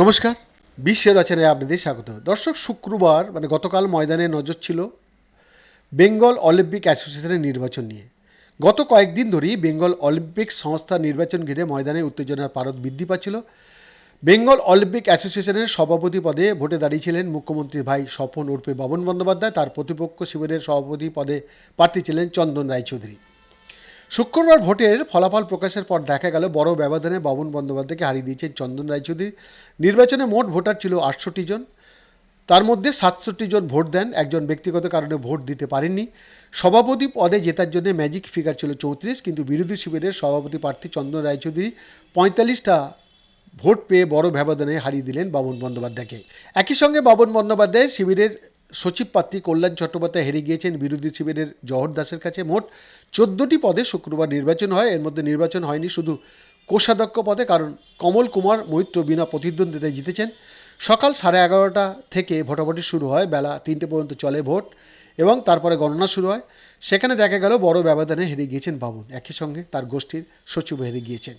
নমস্কার, বিশ্বের রচনায় আপনাদের স্বাগত। দর্শক, শুক্রবার মানে গতকাল ময়দানে নজর ছিল বেঙ্গল অলিম্পিক অ্যাসোসিয়েশনের নির্বাচন নিয়ে। গত কয়েকদিন ধরেই বেঙ্গল অলিম্পিক সংস্থার নির্বাচন ঘিরে ময়দানে উত্তেজনার পারদ বৃদ্ধি পাচ্ছিল। বেঙ্গল অলিম্পিক অ্যাসোসিয়েশনের সভাপতি পদে ভোটে দাঁড়িয়েছিলেন মুখ্যমন্ত্রীর ভাই স্বপন উর্পে বাবন বন্দ্যোপাধ্যায়। তার প্রতিপক্ষ শিবিরের সভাপতি পদে প্রার্থী ছিলেন চন্দন রায়চৌধুরী। শুক্রবার ভোটের ফলাফল প্রকাশের পর দেখা গেল, বড় ব্যবধানে বাবুন বন্দ্যোপাধ্যায়কে হারিয়ে দিয়েছেন চন্দন রায়চৌধুরী। নির্বাচনে মোট ভোটার ছিল আটষট্টি জন। তার মধ্যে সাতষট্টি জন ভোট দেন, একজন ব্যক্তিগত কারণে ভোট দিতে পারেননি। সভাপতি পদে জেতার জন্য ম্যাজিক ফিগার ছিল চৌত্রিশ, কিন্তু বিরোধী শিবিরের সভাপতি প্রার্থী চন্দন রায়চৌধুরী পঁয়তাল্লিশটা ভোট পেয়ে বড় ব্যবধানে হারিয়ে দিলেন বাবন বন্দ্যোপাধ্যায়কে। একই সঙ্গে বাবন বন্দ্যোপাধ্যায় শিবিরের সচিব প্রার্থী কল্যাণ চট্টোপাধ্যায় হেরে গিয়েছেন বিরোধী শিবিরের জহর দাসের কাছে। মোট চোদ্দোটি পদে শুক্রবার নির্বাচন হয়। এর মধ্যে নির্বাচন হয়নি শুধু কোষাধ্যক্ষ পদে, কারণ কমল কুমার, মৈত্র বিনা প্রতিদ্বন্দ্বিতায় জিতেছেন। সকাল সাড়ে এগারোটা থেকে ভোটাভুটি শুরু হয়। বেলা তিনটে পর্যন্ত চলে ভোট এবং তারপরে গণনা শুরু হয়। সেখানে দেখা গেল বড় ব্যবধানে হেরে গিয়েছেন বাবুন একই সঙ্গে তার গোষ্ঠীর সচিব হেরে গিয়েছেন।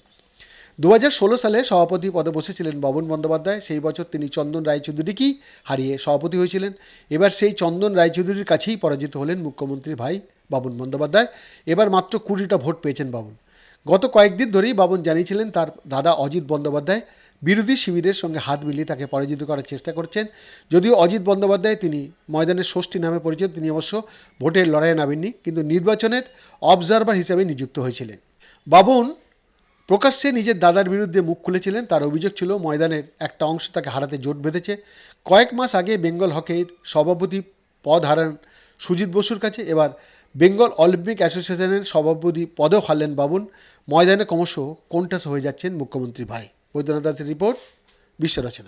দু হাজার ষোলো সালে সভাপতি পদে বসেছিলেন বাবন বন্দ্যোপাধ্যায়। সেই বছর তিনি চন্দন রায়চৌধুরীকেই হারিয়ে সভাপতি হয়েছিলেন। এবার সেই চন্দন রায়চৌধুরীর কাছেই পরাজিত হলেন মুখ্যমন্ত্রীর ভাই বাবন বন্দ্যোপাধ্যায়। এবার মাত্র কুড়িটা ভোট পেয়েছেন বাবন। গত কয়েকদিন ধরেই বাবন জানিয়েছিলেন, তার দাদা অজিত বন্দ্যোপাধ্যায় বিরোধী শিবিরের সঙ্গে হাত মিলিয়ে তাকে পরাজিত করার চেষ্টা করছেন। যদিও অজিত বন্দ্যোপাধ্যায় তিনি ময়দানের ষষ্ঠী নামে পরিচিত, তিনি অবশ্য ভোটের লড়াইয়ে নামেননি, কিন্তু নির্বাচনের অবজারভার হিসেবে নিযুক্ত হয়েছিলেন। বাবন প্রকাশ্যে নিজের দাদার বিরুদ্ধে মুখ খুলেছিলেন। তার অভিযোগ ছিল, ময়দানের একটা অংশ তাকে হারাতে জোট বেঁধেছে। কয়েক মাস আগে বেঙ্গল হকির সভাপতি পদ হারান সুজিত বসুর কাছে। এবার বেঙ্গল অলিম্পিক অ্যাসোসিয়েশনের সভাপতি পদেও হারলেন বাবুন। ময়দানে ক্রমশ কোনটাস হয়ে যাচ্ছেন মুখ্যমন্ত্রী ভাই। বৈদ্যনাথ দাসের রিপোর্ট বিশ্ব রচনা